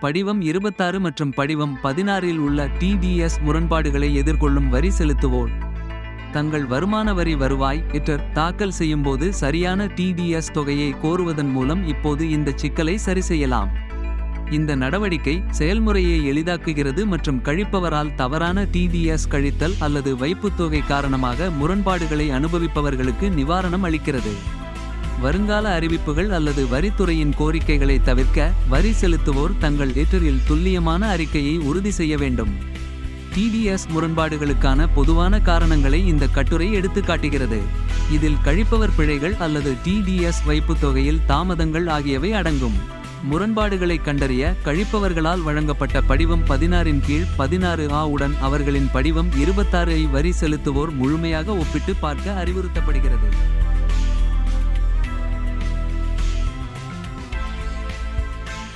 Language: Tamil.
படிவம் இருபத்தாறு மற்றும் படிவம் பதினாறில் உள்ள டிடிஎஸ் முரண்பாடுகளை எதிர்கொள்ளும் வரி செலுத்துவோர். தங்கள் வருமான வரி வருவாய் இட்டர் தாக்கல் செய்யும்போது சரியான டிடிஎஸ் தொகையை கோருவதன் மூலம் இப்போது இந்த சிக்கலை சரிசெய்யலாம் இந்த நடவடிக்கை செயல்முறையை எளிதாக்குகிறது மற்றும் கழிப்பவரால் தவறான டிடிஎஸ் கழித்தல் அல்லது வைப்புத்தொகை காரணமாக முரண்பாடுகளை அனுபவிப்பவர்களுக்கு நிவாரணம் அளிக்கிறது. வருங்கால அறிவிப்புகள் அல்லது வரித்துறையின் கோரிக்கைகளை தவிர்க்க வரி செலுத்துவோர் தங்கள் லிட்டரில் துல்லியமான அறிக்கையை உறுதி செய்ய வேண்டும். டிடிஎஸ் முரண்பாடுகளுக்கான பொதுவான காரணங்களை இந்த கட்டுரை எடுத்துக்காட்டுகிறது இதில் கழிப்பவர் பிழைகள் அல்லது டிடிஎஸ் வைப்புத் தொகையில் தாமதங்கள் ஆகியவை அடங்கும். முரண்பாடுகளை கண்டறிய கழிப்பவர்களால் வழங்கப்பட்ட படிவம் பதினாறின் கீழ் பதினாறு ஆ உடன் அவர்களின் படிவம் இருபத்தாறு ஐ வரி செலுத்துவோர் முழுமையாக ஒப்பிட்டு பார்க்க அறிவுறுத்தப்படுகிறது.